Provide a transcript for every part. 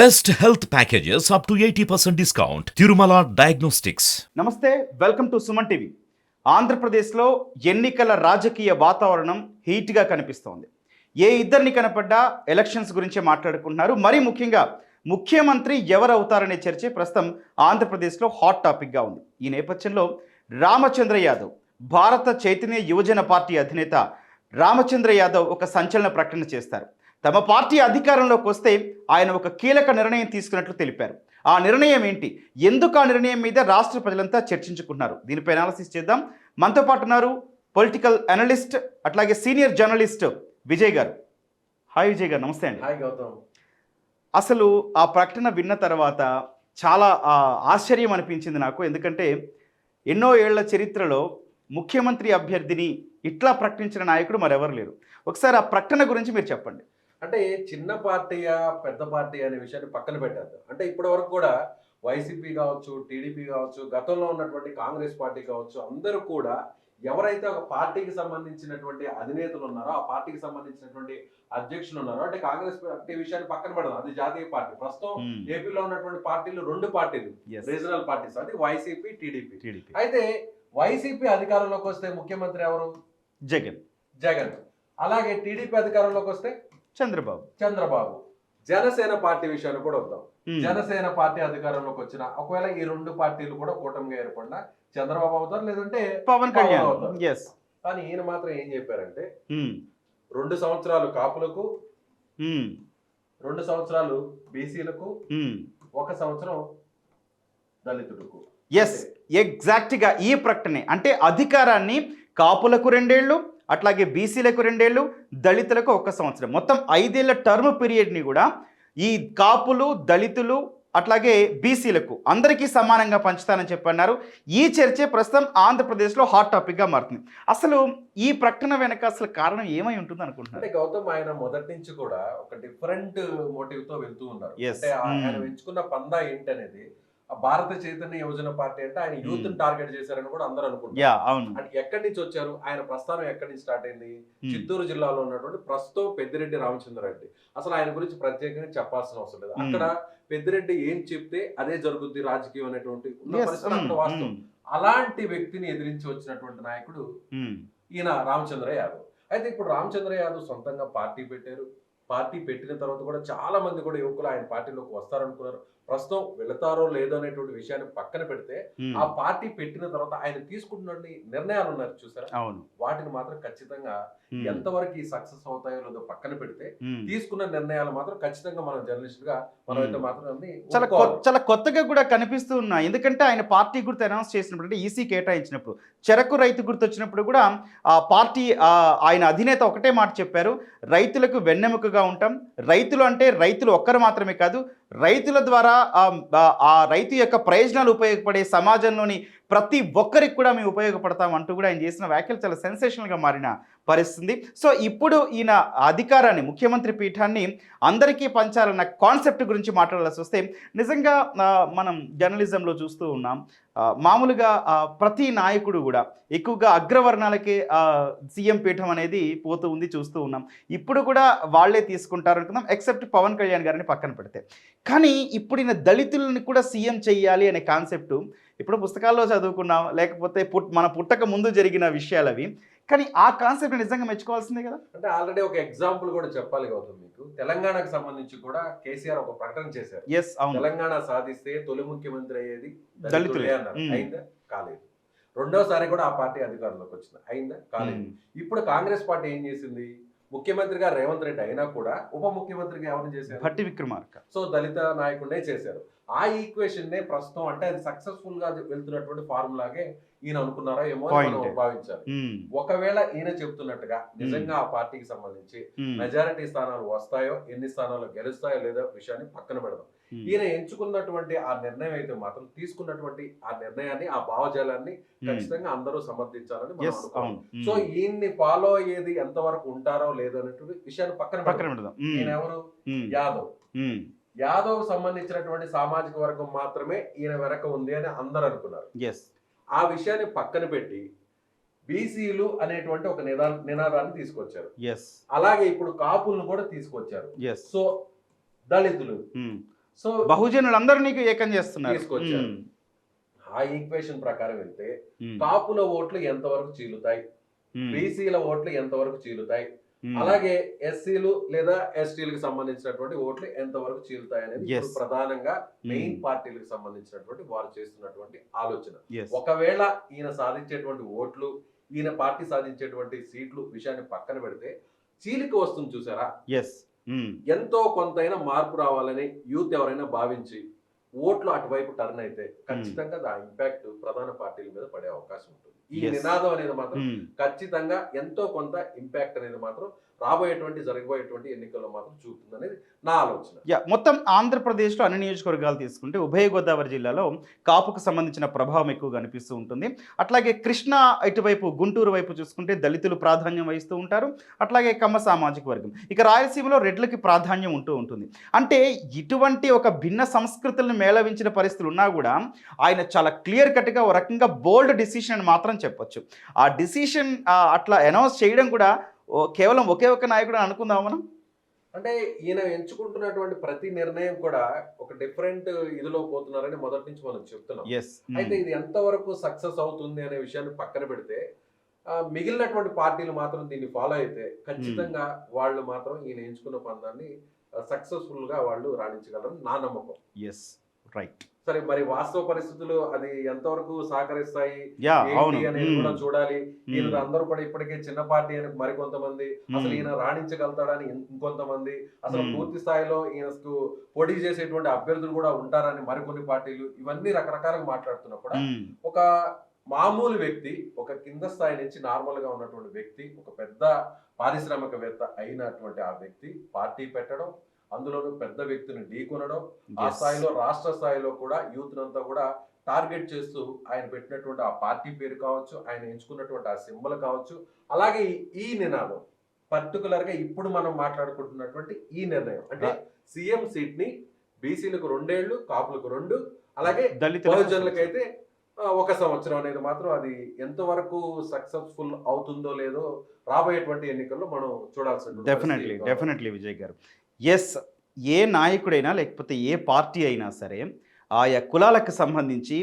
Best health packages up to eighty percent discount Tirumala diagnostics నమస్తే welcome to Suman TV ఆంధ్రప్రదేశ్లో ఎన్నికల రాజకీయ వాతావరణం హీట్గా కనిపిస్తోంది. ఏ ఇద్దరిని కనపడ్డా ఎలక్షన్స్ గురించే మాట్లాడుకుంటున్నారు. మరీ ముఖ్యంగా ముఖ్యమంత్రి ఎవరు అవుతారనే చర్చ ప్రస్తుతం ఆంధ్రప్రదేశ్లో హాట్ టాపిక్గా ఉంది. ఈ నేపథ్యంలో రామచంద్ర యాదవ్ భారత చైతన్య యువజన పార్టీ అధినేత రామచంద్ర యాదవ్ ఒక సంచలన ప్రకటన చేస్తారు. తమ పార్టీ అధికారంలోకి వస్తే ఆయన ఒక కీలక నిర్ణయం తీసుకున్నట్లు తెలిపారు. ఆ నిర్ణయం ఏంటి? ఎందుకు ఆ నిర్ణయం మీద రాష్ట్ర ప్రజలంతా చర్చించుకుంటున్నారు? దీనిపై అనాలసిస్ చేద్దాం. మనతో పాటు ఉన్నారు పొలిటికల్ అనలిస్ట్ అట్లాగే సీనియర్ జర్నలిస్ట్ విజయ్ గారు. హాయ్ విజయ్ గారు నమస్తే అండి. హాయ్ గౌతమ్. అసలు ఆ ప్రకటన విన్న తర్వాత చాలా ఆశ్చర్యం అనిపించింది నాకు. ఎందుకంటే ఎన్నో ఏళ్ళ చరిత్రలో ముఖ్యమంత్రి అభ్యర్థిని ఇట్లా ప్రకటించిన నాయకుడు మరెవరు లేరు. ఒకసారి ఆ ప్రకటన గురించి మీరు చెప్పండి. అంటే చిన్న పార్టీయా పెద్ద పార్టీ అనే విషయాన్ని పక్కన పెట్టద్దు. అంటే ఇప్పటి వరకు కూడా వైసీపీ కావచ్చు టీడీపీ కావచ్చు గతంలో ఉన్నటువంటి కాంగ్రెస్ పార్టీ కావచ్చు అందరూ కూడా ఎవరైతే ఒక పార్టీకి సంబంధించినటువంటి అధినేతలు ఉన్నారో ఆ పార్టీకి సంబంధించినటువంటి అధ్యక్షులు ఉన్నారో అంటే కాంగ్రెస్ పార్టీ విషయాన్ని పక్కన పెడదాం. అది జాతీయ పార్టీ. ప్రస్తుతం. ఏపీలో ఉన్నటువంటి పార్టీలు రెండు పార్టీలు. Regional parties. అది వైసీపీ టీడీపీ. టీడీపీ. అయితే వైసీపీ అధికారంలోకి వస్తే ముఖ్యమంత్రి ఎవరు? జగన్. జగన్. అలాగే టీడీపీ అధికారంలోకి వస్తే చంద్రబాబు. చంద్రబాబు. జనసేన పార్టీ విషయాన్ని కూడా వద్దాం. మ్మ్. జనసేన పార్టీ అధికారంలోకి వచ్చిన ఒకవేళ ఈ రెండు పార్టీలు కూడా కూటమిగా ఏర్పడినా చంద్రబాబు అవుతారు లేదంటే పవన్ కళ్యాణ్. అవుతారు. కానీ ఈయన మాత్రం ఏం చెప్పారంటే రెండు సంవత్సరాలు కాపులకు రెండు సంవత్సరాలు బీసీలకు ఒక సంవత్సరం దళితులకు. ఎస్ ఎగ్జాక్ట్గా ఈ ప్రకటనే. అంటే అధికారాన్ని కాపులకు రెండేళ్ళు అట్లాగే బీసీలకు రెండేళ్ళు దళితులకు ఒక సంవత్సరం. మొత్తం ఐదేళ్ళ టర్మ్ పీరియడ్ని కూడా ఈ కాపులు దళితులు అట్లాగే బీసీలకు అందరికీ సమానంగా పంచుతానని చెప్పన్నారు. ఈ చర్చే ప్రస్తుతం ఆంధ్రప్రదేశ్లో హాట్ టాపిక్గా మారుతుంది. అసలు ఈ ప్రకటన వెనక అసలు కారణం ఏమై ఉంటుంది అంటే అనుకుంటున్నారు గౌతమ్ ఆయన మొదటి నుంచి కూడా ఒక డిఫరెంట్ మోటివ్తో వెళ్తూ ఉన్నారు. అంటే ఆయన Hmm. ఎంచుకున్న పందా ఏంటనేది భారత చైతన్య యువజన పార్టీ అంటే ఆయన యూత్ Hmm. టార్గెట్ చేశారని కూడా అందరూ అనుకుంటారు. అవును. అంటే ఎక్కడి నుంచి వచ్చారు? ఆయన ప్రస్థానం ఎక్కడి నుంచి స్టార్ట్ అయింది? Hmm. చిత్తూరు జిల్లాలో ఉన్నటువంటి ప్రస్తుతం పెద్దిరెడ్డి రామచంద్రరెడ్డి. అసలు ఆయన గురించి ప్రత్యేకంగా చెప్పాల్సిన అవసరం లేదు. Hmm. అక్కడ పెద్దిరెడ్డి ఏం చెప్తే అదే జరుగుద్ది రాజకీయం అనేటువంటి ఉన్న మ్మ్, వాస్తవం. అలాంటి వ్యక్తిని ఎదిరించి వచ్చినటువంటి నాయకుడు. ఈయన రామచంద్ర యాదవ్. అయితే ఇప్పుడు రామచంద్ర యాదవ్ సొంతంగా పార్టీ పెట్టారు. పార్టీ పెట్టిన తర్వాత కూడా చాలా మంది కూడా యువకులు ఆయన పార్టీలోకి వస్తారనుకున్నారు. ప్రస్తుతం వెళతారో లేదో అనేటువంటి విషయాన్ని పక్కన పెడితే. ఆ పార్టీ పెట్టిన తర్వాత ఆయన తీసుకుంటున్న నిర్ణయాలు ఉన్నారు చూసారా? అవును. వాటిని మాత్రం ఖచ్చితంగా. ఎంతవరకు ఈ సక్సెస్ అవుతాయో లేదో పక్కన పెడితే. తీసుకున్న నిర్ణయాలు మాత్రం ఖచ్చితంగా మనం జర్నలిస్ట్గా మనం అయితే మాత్రం చాలా చాలా కొత్తగా కూడా కనిపిస్తూ ఉన్నాయి. ఎందుకంటే ఆయన పార్టీ గుర్తు అనౌన్స్ చేసినప్పుడు అంటే ఈసీ కేటాయించినప్పుడు చెరకు రైతు గుర్తు వచ్చినప్పుడు కూడా ఆ పార్టీ ఆయన అధినేత ఒకటే మాట చెప్పారు. రైతులకు వెన్నెముకగా ఉంటాం. రైతులు అంటే రైతులు ఒక్కరు మాత్రమే కాదు రైతుల ద్వారా ఆ, రైతు యొక్క ప్రయోజనాలు ఉపయోగపడే సమాజంలోని ప్రతి ఒక్కరికి కూడా మేము ఉపయోగపడతాం అంటూ కూడా ఆయన చేసిన వ్యాఖ్యలు చాలా సెన్సేషనల్గా మారిన పరిస్థితి. సో ఇప్పుడు ఈయన అధికారాన్ని ముఖ్యమంత్రి పీఠాన్ని అందరికీ పంచాలన్న కాన్సెప్ట్ గురించి మాట్లాడాల్సి వస్తే నిజంగా మనం జర్నలిజంలో చూస్తూ ఉన్నాం. మామూలుగా ప్రతి నాయకుడు కూడా ఎక్కువగా అగ్రవర్ణాలకే సీఎం పీఠం అనేది పోతూ ఉంది చూస్తూ ఉన్నాం. ఇప్పుడు కూడా వాళ్ళే తీసుకుంటారు అనుకుందాం ఎక్సెప్ట్ పవన్ కళ్యాణ్ గారిని పక్కన పెడితే. కానీ ఇప్పుడు ఈయన దళితులని కూడా సీఎం చేయాలి అనే కాన్సెప్ట్ ఇప్పుడు పుస్తకాల్లో చదువుకున్నాం లేకపోతే పుట్ మన పుట్టక ముందు జరిగిన విషయాలు అవి. కానీ ఆ కాన్సెప్ట్ నిజంగా మెచ్చుకోవాల్సిందే కదా? అంటే ఆల్రెడీ ఒక ఎగ్జాంపుల్ కూడా చెప్పాలి గౌతమ్ మీకు. తెలంగాణకు సంబంధించి కూడా కేసీఆర్ ఒక ప్రకటన చేశారు. ఎస్ అవును. తెలంగాణ సాధిస్తే తొలి ముఖ్యమంత్రి అయ్యేది దళితులే. అన్నారు. మ్మ్. అయిందా? కాలేదు. రెండోసారి కూడా ఆ పార్టీ అధికారంలోకి వచ్చింది. అయిందా? కాలేదు. మ్మ్. ఇప్పుడు కాంగ్రెస్ పార్టీ ఏం చేసింది? ముఖ్యమంత్రిగా రేవంత్ రెడ్డి అయినా కూడా ఉప ముఖ్యమంత్రిగా ఎవరిని చేశారు భట్టి విక్రమార్క సో దళిత నాయకుడినే చేశారు ఆ ఈక్వేషన్ నే ప్రస్తుతం అంటే అది సక్సెస్ఫుల్గా వెళ్తున్నటువంటి ఫార్ములాగే ఈయన అనుకున్నారా ఏమో. భావించాలి మ్మ్. ఒకవేళ ఈయన చెప్తున్నట్టుగా నిజంగా ఆ పార్టీకి సంబంధించి మ్మ్. మెజారిటీ స్థానాలు వస్తాయో ఎన్ని స్థానాలు గెలుస్తాయో లేదో విషయాన్ని పక్కన పెడదాం. ఈయన ఎంచుకున్నటువంటి ఆ నిర్ణయం అయితే మాత్రం తీసుకున్నటువంటి ఆ నిర్ణయాన్ని ఆ భావజాలాన్ని. ఖచ్చితంగా అందరూ సమర్థించాలని మనం అనుకోవాలి. సో ఈయన్ని ఫాలో అయ్యేది ఎంతవరకు ఉంటారో లేదో అనేటువంటి విషయాన్ని పక్కన పక్కన. ఈయన ఎవరు. యాదవ్. యాదవ్ సంబంధించినటువంటి సామాజిక వర్గం మాత్రమే ఈయన వెనక ఉంది అని అందరూ అనుకున్నారు. ఆ విషయాన్ని పక్కన పెట్టి బీసీలు అనేటువంటి ఒక నిదా నినాదాన్ని తీసుకొచ్చారు. అలాగే ఇప్పుడు కాపులను కూడా తీసుకొచ్చారు. సో దళితులు. సో బహుజనులందరూ నీకు ఏకం చేస్తున్నారు. తీసుకొచ్చారు. ఆ ఈక్వేషన్ ప్రకారం వెళ్తే కాపుల ఓట్లు ఎంతవరకు చీలుతాయి? ఉమ్, బీసీల ఓట్లు ఎంతవరకు చీలుతాయి? ఉమ్. అలాగే ఎస్సీలు లేదా ఎస్టీలకు సంబంధించినటువంటి ఓట్లు ఎంతవరకు చీలుతాయి అనేది ప్రధానంగా మెయిన్ పార్టీలకు సంబంధించినటువంటి వారు చేస్తున్నటువంటి ఆలోచన. ఒకవేళ ఈయన సాధించేటువంటి ఓట్లు ఈయన పార్టీ సాధించేటువంటి సీట్లు విషయాన్ని పక్కన పెడితే చీలిక వస్తుంది చూసారా? Yes. ఉమ్, ఎంతో కొంతైనా మార్పు రావాలని యూత్ ఎవరైనా భావించి ఓట్లు అటువైపు టర్న్ అయితే ఖచ్చితంగా ఆ ఇంపాక్ట్ ప్రధాన పార్టీల మీద పడే అవకాశం ఉంటుంది ఈ. నినాదం అనేది మాత్రం ఉమ్. ఖచ్చితంగా ఎంతో కొంత ఇంపాక్ట్ అనేది మాత్రం రాబోయేటువంటి జరగబోయేటువంటి ఎన్నికల్లో మాత్రం చూపుతుంది అనేది నా ఆలోచన. యా మొత్తం ఆంధ్రప్రదేశ్లో అన్ని నియోజకవర్గాలు తీసుకుంటే ఉభయ గోదావరి జిల్లాలో కాపుకు సంబంధించిన ప్రభావం ఎక్కువగా అనిపిస్తూ ఉంటుంది. అట్లాగే కృష్ణా ఇటువైపు గుంటూరు వైపు చూసుకుంటే దళితులు ప్రాధాన్యం వహిస్తూ ఉంటారు. అట్లాగే కమ్మ సామాజిక వర్గం. ఇక రాయలసీమలో రెడ్లకి ప్రాధాన్యం ఉంటూ ఉంటుంది. అంటే ఇటువంటి ఒక భిన్న సంస్కృతులను మేళవించిన పరిస్థితులు ఉన్నా కూడా ఆయన చాలా క్లియర్ కట్గా ఒక రకంగా బోల్డ్ డిసిషన్ అని మాత్రం చెప్పొచ్చు. ఆ డిసిషన్ అట్లా అనౌన్స్ చేయడం కూడా కేవలం ఒకే ఒక నాయకుడు అని అనుకుందాం మనం? అంటే ఈయన ఎంచుకుంటున్నటువంటి ప్రతి నిర్ణయం కూడా ఒక డిఫరెంట్ ఇదిలో పోతున్నారని మొదటి నుంచి మనం చెప్తున్నాం. ఎస్ అయితే ఇది ఎంతవరకు సక్సెస్ అవుతుంది అనే విషయాన్ని పక్కన పెడితే మిగిలినటువంటి పార్టీలు మాత్రం దీన్ని ఫాలో అయితే ఖచ్చితంగా వాళ్ళు మాత్రం ఈయన ఎంచుకున్న పందాన్ని సక్సెస్ఫుల్గా వాళ్ళు రాణించగలరని నా నమ్మకం. ఎస్ రైట్ సరే మరి వాస్తవ పరిస్థితులు అది ఎంతవరకు సహకరిస్తాయి అనేది. కూడా చూడాలి ఈయన. అందరూ కూడా ఇప్పటికే చిన్న పార్టీ అని మరికొంతమంది అసలు. ఈయన రాణించగలుగుతాడని ఇంకొంతమంది అసలు. పూర్తి స్థాయిలో ఈయనకు పోటీ చేసేటువంటి అభ్యర్థులు కూడా ఉంటారని మరికొన్ని పార్టీలు ఇవన్నీ రకరకాలుగా మాట్లాడుతున్నా కూడా. ఒక మామూలు వ్యక్తి ఒక కింద స్థాయి నుంచి నార్మల్గా ఉన్నటువంటి వ్యక్తి ఒక పెద్ద పారిశ్రామికవేత్త అయినటువంటి ఆ వ్యక్తి పార్టీ పెట్టడం అందులోనూ పెద్ద వ్యక్తిని ఢీకొనడం ఆ. స్థాయిలో రాష్ట్ర స్థాయిలో కూడా యూత్ అంతా కూడా టార్గెట్ చేస్తూ ఆయన పెట్టినటువంటి ఆ పార్టీ పేరు కావచ్చు ఆయన ఎంచుకున్నటువంటి ఆ సింబల్ కావచ్చు అలాగే ఈ- నినాదం పర్టికులర్గా ఇప్పుడు మనం మాట్లాడుకుంటున్నటువంటి ఈ నిర్ణయం. అంటే సీఎం సీట్ని బీసీలకు రెండేళ్ళు కాపులకు రెండు అలాగే దళితులకు బహుజనులకు అయితే ఆ, ఒక సంవత్సరం అనేది మాత్రం అది ఎంతవరకు సక్సెస్ఫుల్ అవుతుందో లేదో రాబోయేటువంటి ఎన్నికల్లో మనం చూడాల్సిన డెఫినెట్లీ డెఫినెట్లీ విజయ్ గారు. ఎస్ ఏ నాయకుడైనా లేకపోతే ఏ పార్టీ అయినా సరే ఆయా కులాలకు సంబంధించి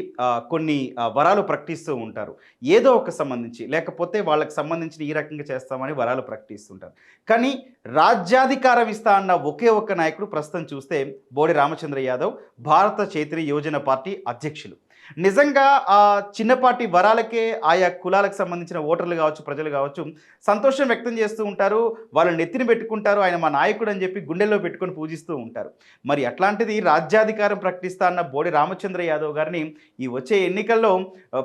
కొన్ని వరాలు ప్రకటిస్తూ ఉంటారు. ఏదో ఒక సంబంధించి లేకపోతే వాళ్ళకి సంబంధించిన ఈ రకంగా చేస్తామని వరాలు ప్రకటిస్తుంటారు. కానీ రాజ్యాధికారం ఇస్తా అన్న ఒకే ఒక్క నాయకుడు ప్రస్తుతం చూస్తే బోడి రామచంద్ర యాదవ్ భారత చైత్రి యువజన పార్టీ అధ్యక్షులు. నిజంగా ఆ చిన్నపాటి వరాలకే ఆయా కులాలకు సంబంధించిన ఓటర్లు కావచ్చు ప్రజలు కావచ్చు సంతోషం వ్యక్తం చేస్తూ ఉంటారు. వాళ్ళని నెత్తిని పెట్టుకుంటారు. ఆయన మా నాయకుడు అని చెప్పి గుండెల్లో పెట్టుకొని పూజిస్తూ ఉంటారు. మరి అట్లాంటిది రాజ్యాధికారం ప్రకటిస్తా అన్న బోడి రామచంద్ర యాదవ్ గారిని ఈ వచ్చే ఎన్నికల్లో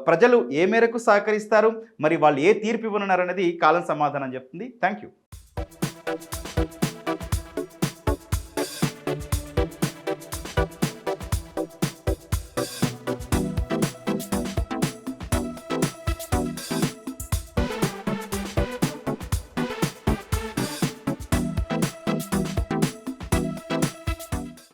ప్రజలు ఏ మేరకు సహకరిస్తారు? మరి వాళ్ళు ఏ తీర్పు ఇవ్వనున్నారనేది కాలం సమాధానం చెప్తుంది. Thank you